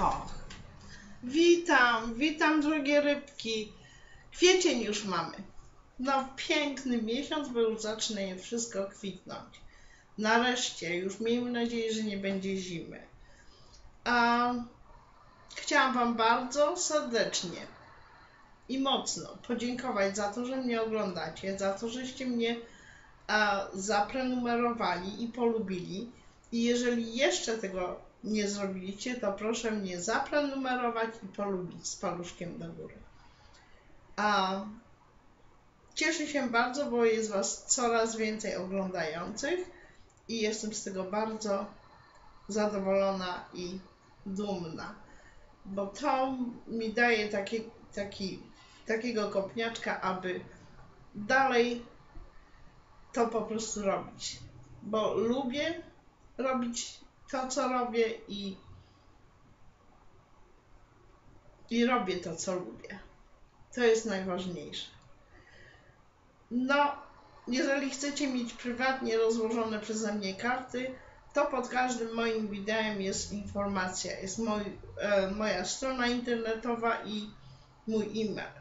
O, witam, witam drogie rybki. Kwiecień już mamy. No piękny miesiąc, bo już zaczyna je wszystko kwitnąć. Nareszcie, już miejmy nadzieję, że nie będzie zimy. A, chciałam Wam bardzo serdecznie i mocno podziękować za to, że mnie oglądacie, za to, żeście mnie a, zaprenumerowali i polubili. I jeżeli jeszcze tego nie zrobiliście, to proszę mnie zaprenumerować i polubić z paluszkiem do góry. A cieszę się bardzo, bo jest Was coraz więcej oglądających i jestem z tego bardzo zadowolona i dumna, bo to mi daje taki, taki, takiego kopniaczka, aby dalej to po prostu robić, bo lubię robić to, co robię i, i robię to, co lubię. To jest najważniejsze. No, jeżeli chcecie mieć prywatnie rozłożone przeze mnie karty, to pod każdym moim wideo jest informacja, jest mój, e, moja strona internetowa i mój e-mail.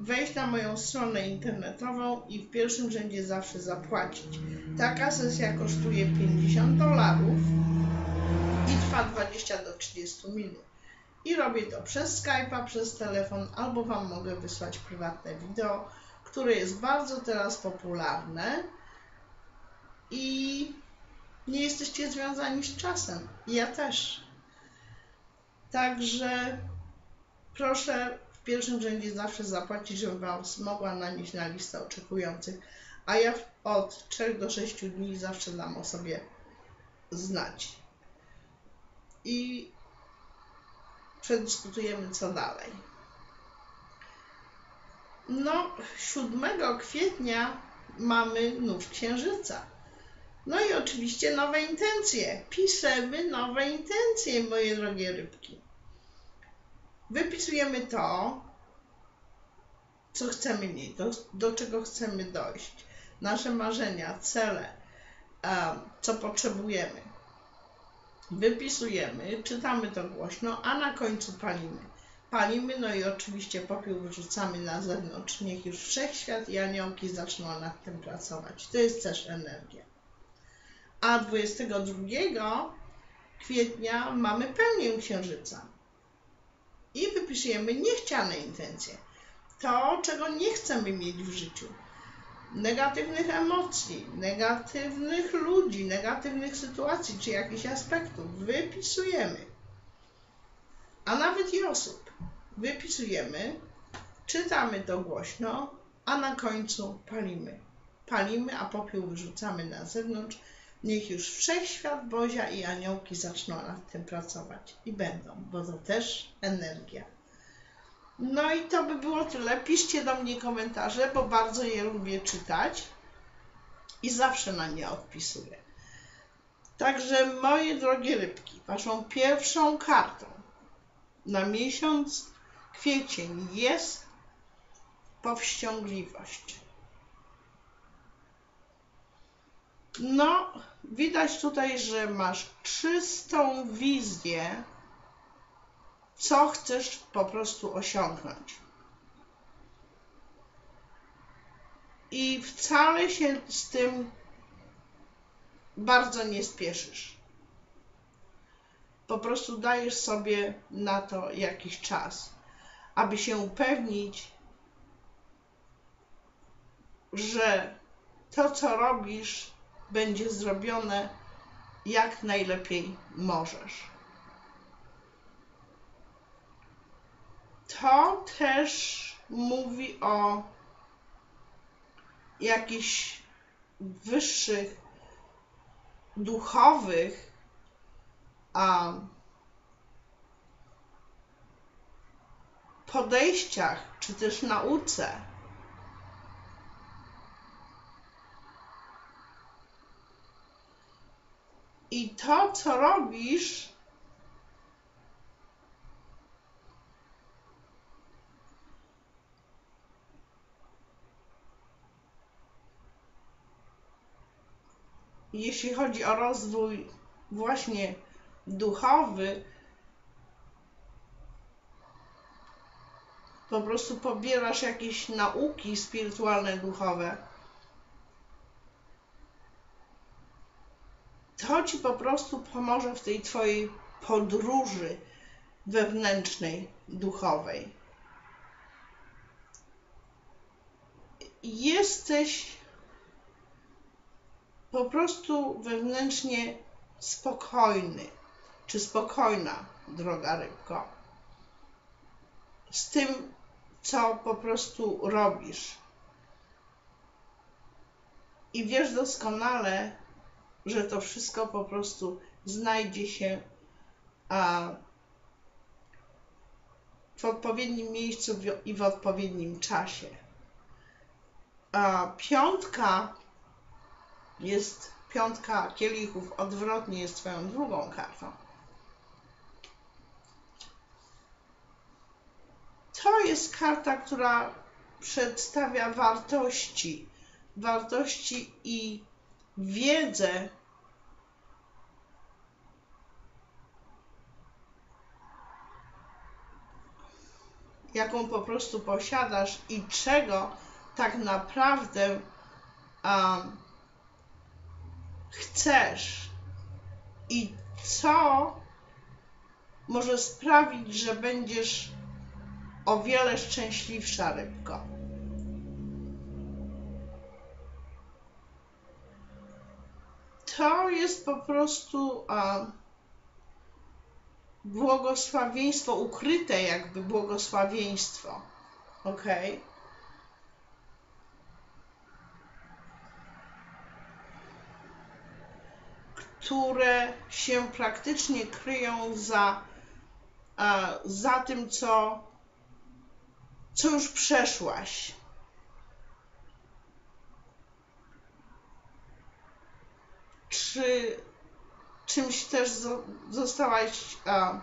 Wejść na moją stronę internetową i w pierwszym rzędzie zawsze zapłacić. Taka sesja kosztuje 50 dolarów i trwa 20 do 30 minut. I robię to przez Skype'a, przez telefon, albo Wam mogę wysłać prywatne wideo, które jest bardzo teraz popularne i nie jesteście związani z czasem. Ja też. Także proszę w pierwszym rzędzie zawsze zapłacić, żebym Wam mogła nanieść na listę oczekujących, a ja od 3 do 6 dni zawsze dam o sobie znać. I przedyskutujemy co dalej. No, 7 kwietnia mamy nów księżyca. No i oczywiście nowe intencje. Piszemy nowe intencje, moje drogie rybki. Wypisujemy to, co chcemy mieć, do, do czego chcemy dojść, nasze marzenia, cele, co potrzebujemy. Wypisujemy, czytamy to głośno, a na końcu palimy. Palimy, no i oczywiście popiół wyrzucamy na zewnątrz. Niech już wszechświat i aniołki zaczną nad tym pracować. To jest też energia a 22 kwietnia mamy pełnię księżyca. I wypisujemy niechciane intencje. To, czego nie chcemy mieć w życiu. Negatywnych emocji, negatywnych ludzi, negatywnych sytuacji czy jakichś aspektów. Wypisujemy. A nawet i osób. Wypisujemy, czytamy to głośno, a na końcu palimy. Palimy, a popiół wyrzucamy na zewnątrz Niech już wszechświat, Bozia i aniołki zaczną nad tym pracować. I będą, bo to też energia. No i to by było tyle. Piszcie do mnie komentarze, bo bardzo je lubię czytać i zawsze na nie odpisuję. Także moje drogie rybki, waszą pierwszą kartą na miesiąc kwiecień jest powściągliwość. No, widać tutaj, że masz czystą wizję, co chcesz po prostu osiągnąć. I wcale się z tym bardzo nie spieszysz. Po prostu dajesz sobie na to jakiś czas, aby się upewnić, że to, co robisz, będzie zrobione jak najlepiej możesz. To też mówi o jakichś wyższych duchowych a, podejściach, czy też nauce. I to, co robisz, jeśli chodzi o rozwój właśnie duchowy, po prostu pobierasz jakieś nauki spirytualne, duchowe, to ci po prostu pomoże w tej twojej podróży wewnętrznej, duchowej. Jesteś po prostu wewnętrznie spokojny czy spokojna, droga rybko, z tym, co po prostu robisz. I wiesz doskonale, że to wszystko po prostu znajdzie się a, w odpowiednim miejscu i w odpowiednim czasie. A, piątka jest piątka kielichów odwrotnie jest twoją drugą kartą. To jest karta, która przedstawia wartości, wartości i wiedzę, jaką po prostu posiadasz i czego tak naprawdę um, chcesz i co może sprawić, że będziesz o wiele szczęśliwsza rybko. To jest po prostu a, błogosławieństwo, ukryte jakby błogosławieństwo. Ok? Które się praktycznie kryją za, a, za tym, co, co już przeszłaś. Czy czymś też zostałaś a,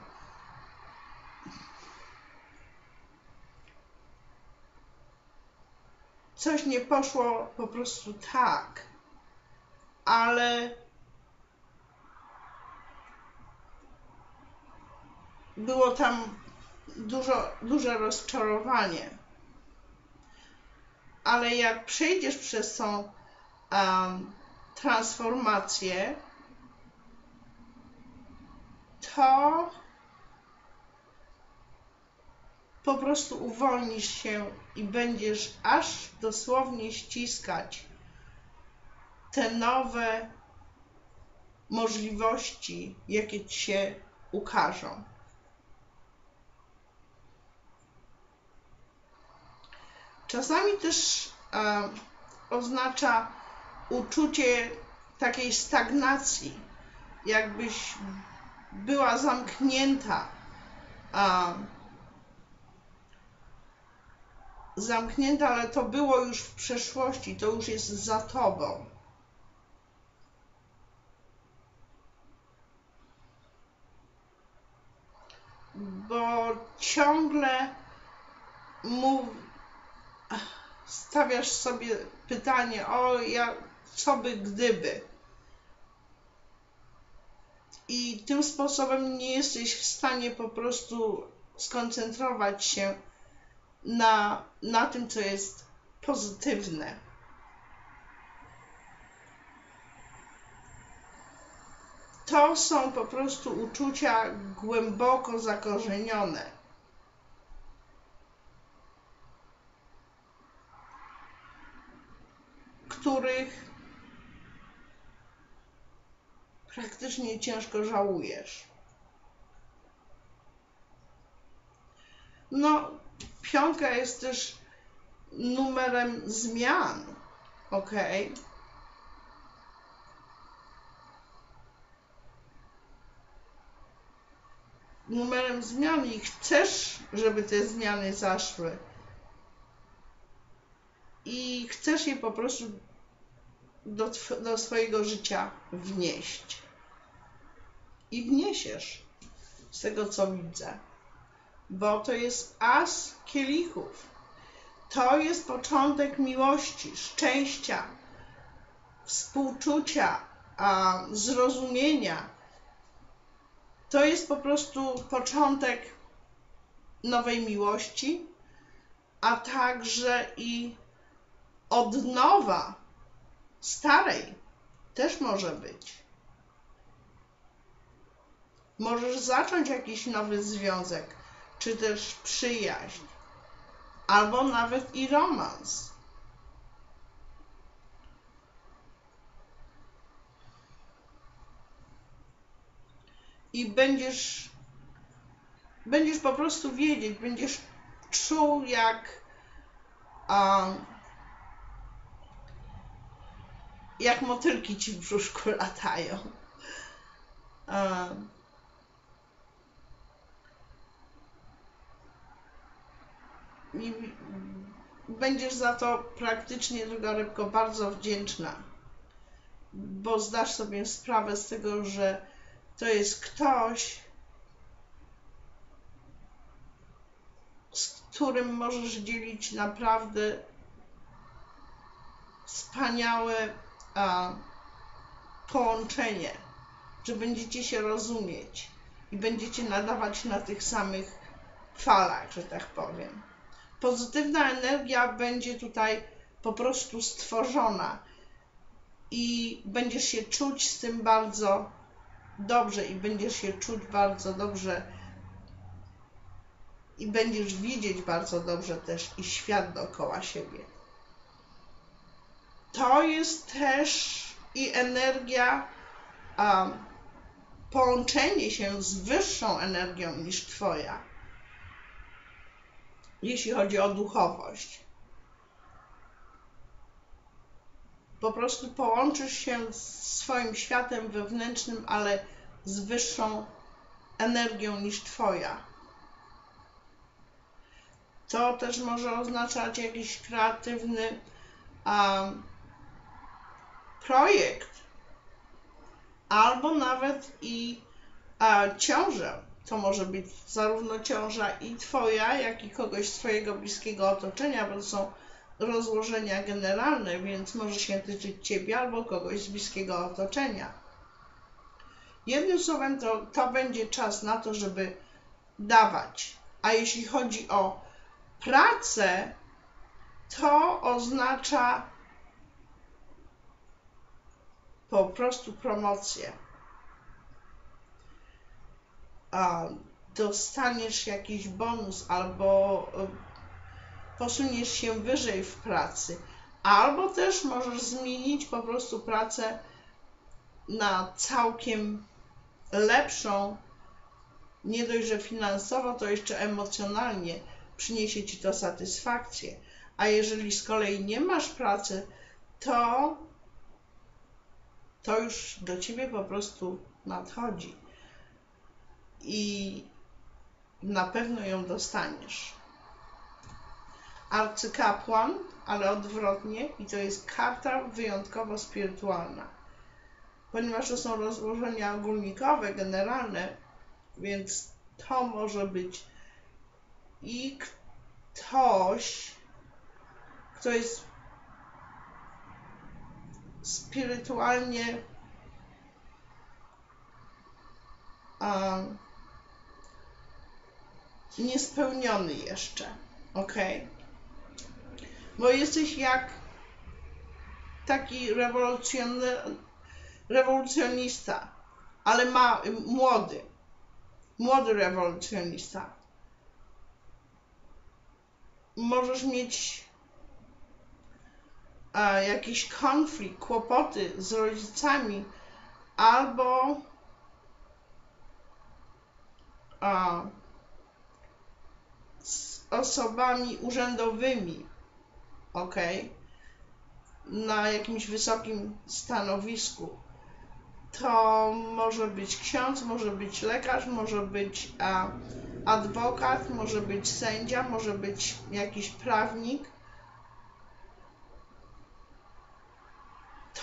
coś nie poszło po prostu tak, ale było tam dużo, duże rozczarowanie. Ale jak przejdziesz przez tą um, transformację, to po prostu uwolnisz się i będziesz aż dosłownie ściskać te nowe możliwości, jakie ci się ukażą. Czasami też e, oznacza uczucie takiej stagnacji, jakbyś była zamknięta. Zamknięta, ale to było już w przeszłości, to już jest za tobą. Bo ciągle mów, stawiasz sobie pytanie, o ja, co by gdyby i tym sposobem nie jesteś w stanie po prostu skoncentrować się na, na tym, co jest pozytywne. To są po prostu uczucia głęboko zakorzenione. Których praktycznie ciężko żałujesz. No, piątka jest też numerem zmian, ok? Numerem zmian i chcesz, żeby te zmiany zaszły. I chcesz je po prostu do, do swojego życia wnieść. I wniesiesz z tego, co widzę. Bo to jest as kielichów. To jest początek miłości, szczęścia, współczucia, a, zrozumienia. To jest po prostu początek nowej miłości, a także i odnowa starej też może być. Możesz zacząć jakiś nowy związek, czy też przyjaźń, albo nawet i romans. I będziesz, będziesz po prostu wiedzieć, będziesz czuł, jak, um, jak motylki ci w brzuszku latają. Um, i będziesz za to praktycznie, droga rybko, bardzo wdzięczna, bo zdasz sobie sprawę z tego, że to jest ktoś, z którym możesz dzielić naprawdę wspaniałe a, połączenie, że będziecie się rozumieć i będziecie nadawać na tych samych falach, że tak powiem pozytywna energia będzie tutaj po prostu stworzona i będziesz się czuć z tym bardzo dobrze i będziesz się czuć bardzo dobrze i będziesz widzieć bardzo dobrze też i świat dookoła siebie. To jest też i energia, um, połączenie się z wyższą energią niż Twoja jeśli chodzi o duchowość. Po prostu połączysz się z swoim światem wewnętrznym, ale z wyższą energią niż Twoja. To też może oznaczać jakiś kreatywny um, projekt, albo nawet i uh, ciążę to może być zarówno ciąża i Twoja, jak i kogoś z Twojego bliskiego otoczenia, bo to są rozłożenia generalne, więc może się tyczyć Ciebie albo kogoś z bliskiego otoczenia. Jednym słowem, to, to będzie czas na to, żeby dawać. A jeśli chodzi o pracę, to oznacza po prostu promocję dostaniesz jakiś bonus albo e, posuniesz się wyżej w pracy, albo też możesz zmienić po prostu pracę na całkiem lepszą, nie dość, że finansowo, to jeszcze emocjonalnie przyniesie ci to satysfakcję. A jeżeli z kolei nie masz pracy, to to już do ciebie po prostu nadchodzi i na pewno ją dostaniesz. Arcykapłan, ale odwrotnie, i to jest karta wyjątkowo spirytualna. Ponieważ to są rozłożenia ogólnikowe, generalne, więc to może być i ktoś, kto jest spirytualnie niespełniony jeszcze, ok? Bo jesteś jak taki rewolucjonista, ale ma, młody, młody rewolucjonista. Możesz mieć jakiś konflikt, kłopoty z rodzicami, albo a, osobami urzędowymi, ok, na jakimś wysokim stanowisku. To może być ksiądz, może być lekarz, może być a, adwokat, może być sędzia, może być jakiś prawnik.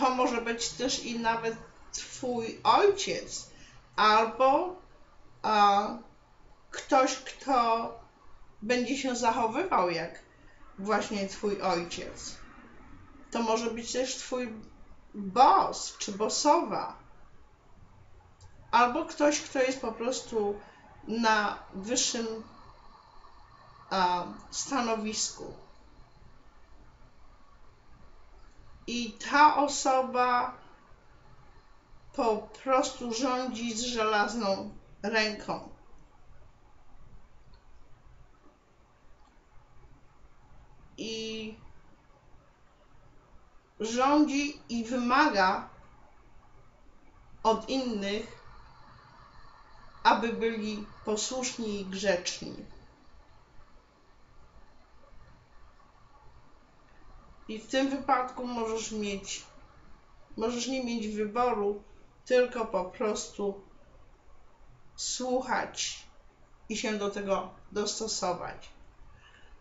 To może być też i nawet Twój ojciec albo a, ktoś, kto będzie się zachowywał jak właśnie twój ojciec. To może być też twój boss czy bossowa. Albo ktoś, kto jest po prostu na wyższym a, stanowisku. I ta osoba po prostu rządzi z żelazną ręką. I rządzi i wymaga od innych, aby byli posłuszni i grzeczni. I w tym wypadku możesz mieć, możesz nie mieć wyboru, tylko po prostu słuchać i się do tego dostosować.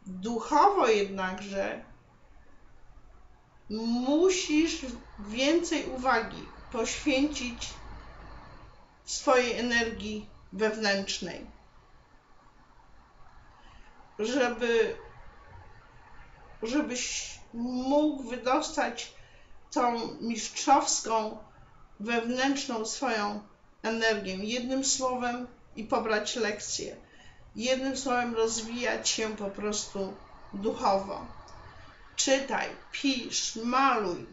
Duchowo jednakże musisz więcej uwagi poświęcić swojej energii wewnętrznej, żeby, żebyś mógł wydostać tą mistrzowską wewnętrzną swoją energię. Jednym słowem i pobrać lekcję. Jednym słowem rozwijać się po prostu duchowo. Czytaj, pisz, maluj,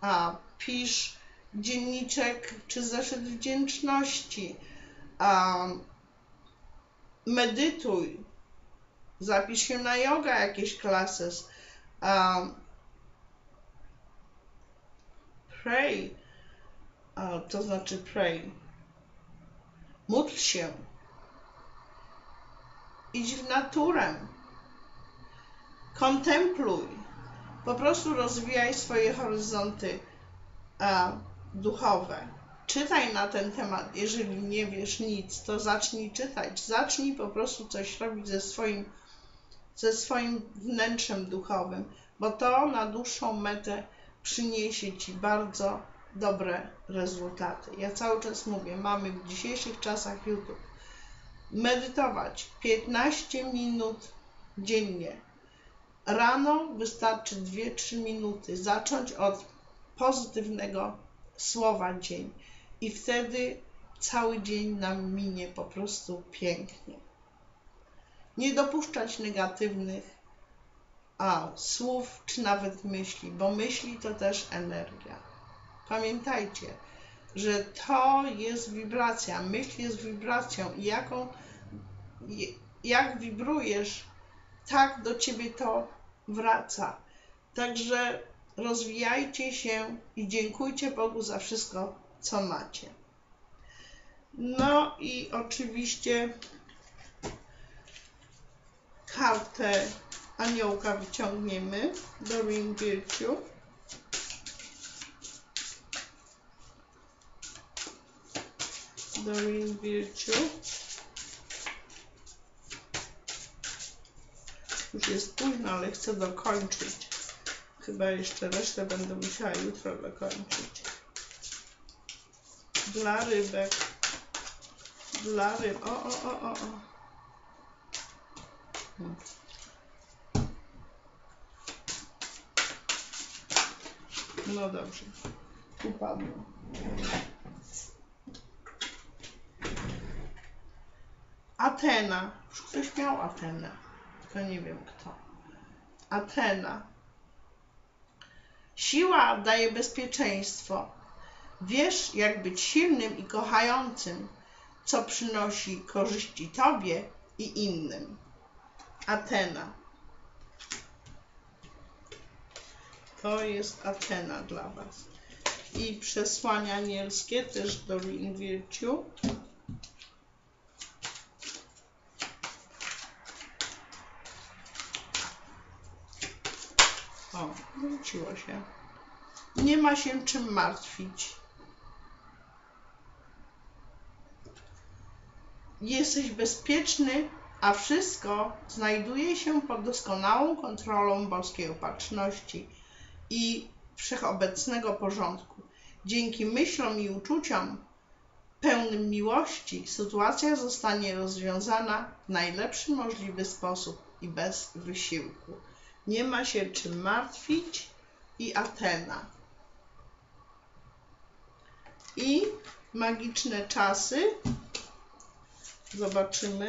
a pisz dzienniczek czy zeszyt wdzięczności, a medytuj, zapisz się na yoga, jakieś klasy, a pray, a, to znaczy pray, módl się, idź w naturę, kontempluj, po prostu rozwijaj swoje horyzonty a, duchowe. Czytaj na ten temat. Jeżeli nie wiesz nic, to zacznij czytać. Zacznij po prostu coś robić ze swoim, ze swoim wnętrzem duchowym, bo to na dłuższą metę przyniesie ci bardzo dobre rezultaty. Ja cały czas mówię, mamy w dzisiejszych czasach YouTube medytować 15 minut dziennie. Rano wystarczy 2-3 minuty. Zacząć od pozytywnego słowa dzień i wtedy cały dzień nam minie po prostu pięknie. Nie dopuszczać negatywnych a, słów czy nawet myśli, bo myśli to też energia. Pamiętajcie, że to jest wibracja, myśl jest wibracją i jaką, jak wibrujesz, tak do ciebie to wraca. Także rozwijajcie się i dziękujcie Bogu za wszystko, co macie. No i oczywiście kartę aniołka wyciągniemy do Ring Virtue. Do Ring Virtue. Już jest późno, ale chcę dokończyć. Chyba jeszcze resztę będę musiała jutro dokończyć. Dla rybek. Dla ryb. O, o, o, o. o. No dobrze. Upadło. Atena. Już ktoś miał Atenę. Tylko nie wiem kto. Atena. Siła daje bezpieczeństwo. Wiesz, jak być silnym i kochającym, co przynosi korzyści Tobie i innym. Atena. To jest Atena dla Was. I przesłania anielskie też do Ring Virtue. O, wróciło się. Nie ma się czym martwić. Jesteś bezpieczny, a wszystko znajduje się pod doskonałą kontrolą boskiej opatrzności i wszechobecnego porządku. Dzięki myślom i uczuciom pełnym miłości sytuacja zostanie rozwiązana w najlepszy możliwy sposób i bez wysiłku. Nie ma się czym martwić i Atena. I magiczne czasy. Zobaczymy,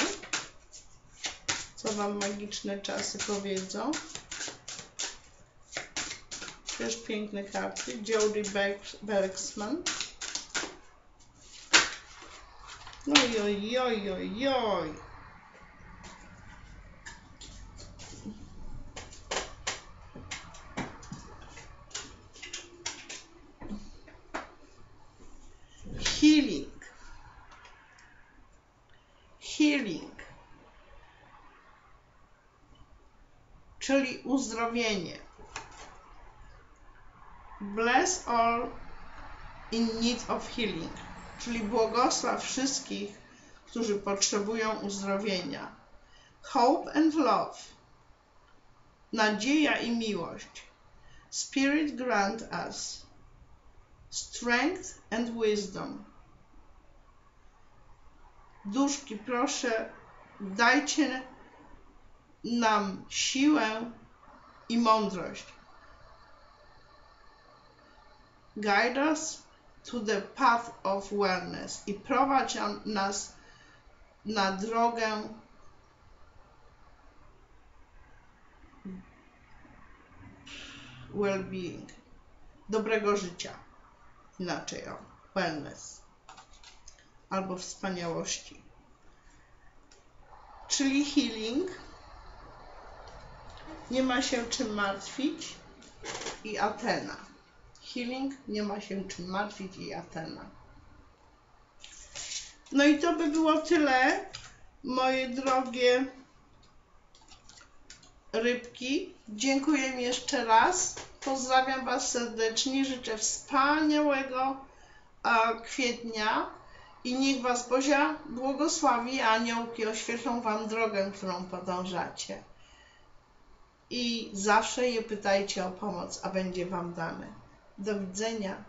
co Wam magiczne czasy powiedzą. Też piękne karty. Berg- Bergsman. No i oj, oj, oj, oj. Healing. Healing. Czyli uzdrowienie. Bless all in need of healing. Czyli błogosław wszystkich, którzy potrzebują uzdrowienia. Hope and love. Nadzieja i miłość. Spirit grant us strength and wisdom. Duszki, proszę, dajcie nam siłę i mądrość. Guide us to the path of wellness i prowadź nas na drogę well-being, dobrego życia inaczej o, wellness albo wspaniałości. Czyli healing, nie ma się czym martwić i Atena. Healing, nie ma się czym martwić i Atena. No i to by było tyle, moje drogie rybki. Dziękuję jeszcze raz. Pozdrawiam Was serdecznie. Życzę wspaniałego e, kwietnia i niech Was Bozia błogosławi, a aniołki oświetlą Wam drogę, którą podążacie. I zawsze je pytajcie o pomoc, a będzie Wam dane. Do widzenia.